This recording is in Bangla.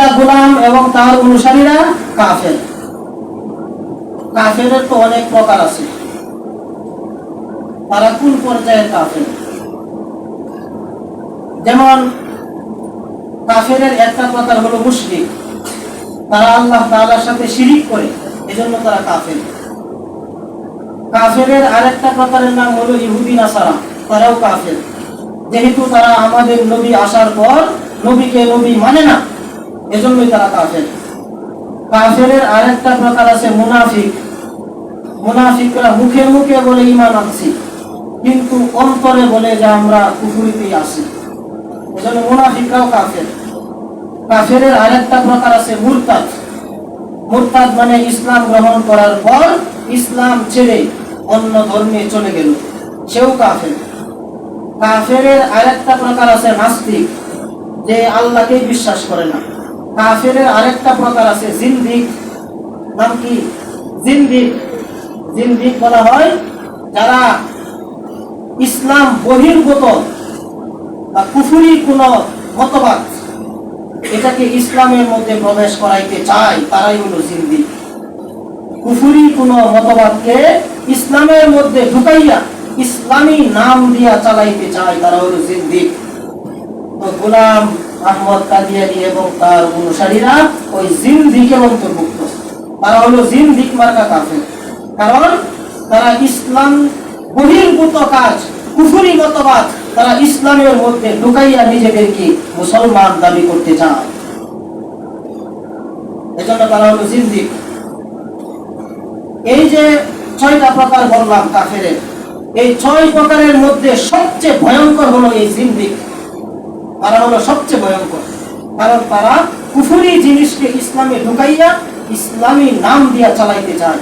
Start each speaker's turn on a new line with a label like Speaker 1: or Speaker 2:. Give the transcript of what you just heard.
Speaker 1: প্রতিটা গোলাম এবং তার অনুসারীরা কাফের। কাফেরের তো অনেক প্রকার আছে। তারা কোন পর্যায়ের কাফের? যেমন, কাফেরের একটা প্রকার হলো মুশরিক। তারা আল্লাহ তাআলার সাথে শিরিক করে, এজন্য তারা কাফের। কাফেরের আরেকটা প্রকারের নাম হলো ইহুদি, নাসারা। তারাও কাফের। যেহেতু তারা আমাদের নবী আসার পর নবীকে নবী মানে না এজন্যই তারা কাফের। কাফেরের আরেকটা প্রকার আছে মুনাফিক। মুনাফিকরা মুখে মুখে বলে ইমান আনছি, কিন্তু অন্তরে বলে যে আমরা কুফুরিতেই আছি। এজন্য মুনাফিকরাও কাফের। কাফেরের আরেকটা প্রকার আছে মুরতাদ। মুরতাদ মানে ইসলাম গ্রহণ করার পর ইসলাম ছেড়ে অন্য ধর্মে চলে গেল। সেও কাফের। কাফেরের আরেকটা প্রকার আছে নাস্তিক, যে আল্লাহকে বিশ্বাস করে না। কাফেরের আরেকটা প্রকার আছে, জিন্দিক। নাম কি? জিন্দিক। জিন্দিক বলা হয় যারা ইসলাম বহির্গত বা কুফুরি কোন মতবাদ, এটাকে ইসলামের মধ্যে প্রবেশ করাইতে চায়, তারাই হলো জিন্দিক। কুফুরি কোন মতবাদকে ইসলামের মধ্যে ঢুকাইয়া ইসলামী নাম দিয়া চালাইতে চায়, তারা হলো জিন্দিক। তো গোলাম আহমদ কাদিয়ানি এবং তার অনুসারীরা ওই অন্তর্ভুক্ত। তারা হলো জিন্দিক মার্কা কাফের। কারণ তারা ইসলাম বহির্ভূত কাজ কুফুরি মতবাদ তারা ইসলামের মধ্যে ঢুকাইয়া নিজেদেরকে মুসলমান দাবি করতে চায়। এজন্য তারা হলো জিন্দিক। এই যে ছয়টা প্রকার বললাম কাফেরের। এই ছয় প্রকারের মধ্যে সবচেয়ে ভয়ঙ্কর হলো এই জিন্দিক। তারা হলো সবচেয়ে ভয়ঙ্কর। কারণ তারা কুফুরি জিনিসকে ইসলামে ঢুকাইয়া ইসলামী নাম দিয়া চালাইতে চায়।